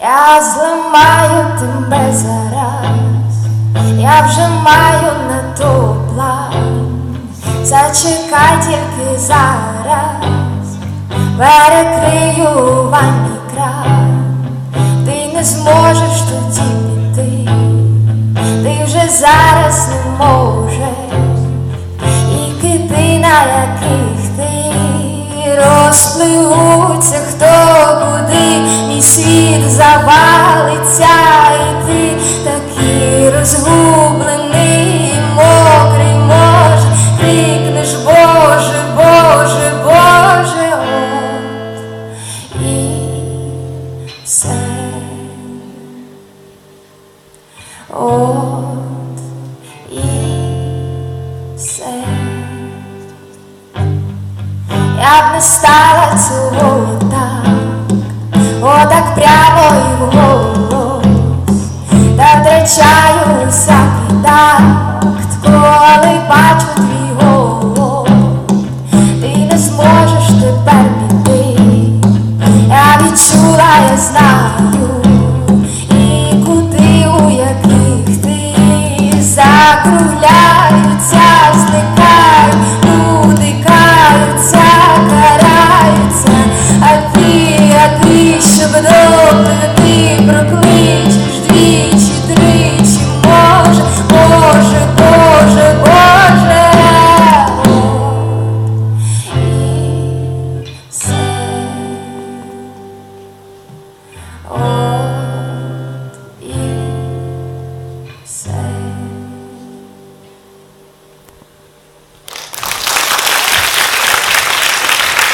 Я зламаю тебе зараз, я вже маю на то план. Зачекай тільки зараз, перекрию ванні кран, ти не зможеш тоді піти, ти вже зараз не можеш, і кити, на яких ти розпливуться, хто куди, мій світ завалиться, і ти такий розгублений, мокрий, може, крикнеш, Боже, Боже, Боже, от і все. От Я б не стала цього так, отак прямо і в голос, та втрачаю всякий такт, коли бачу твій голос, ти не зможеш тепер піти. Я відчула, я знаю. Oh.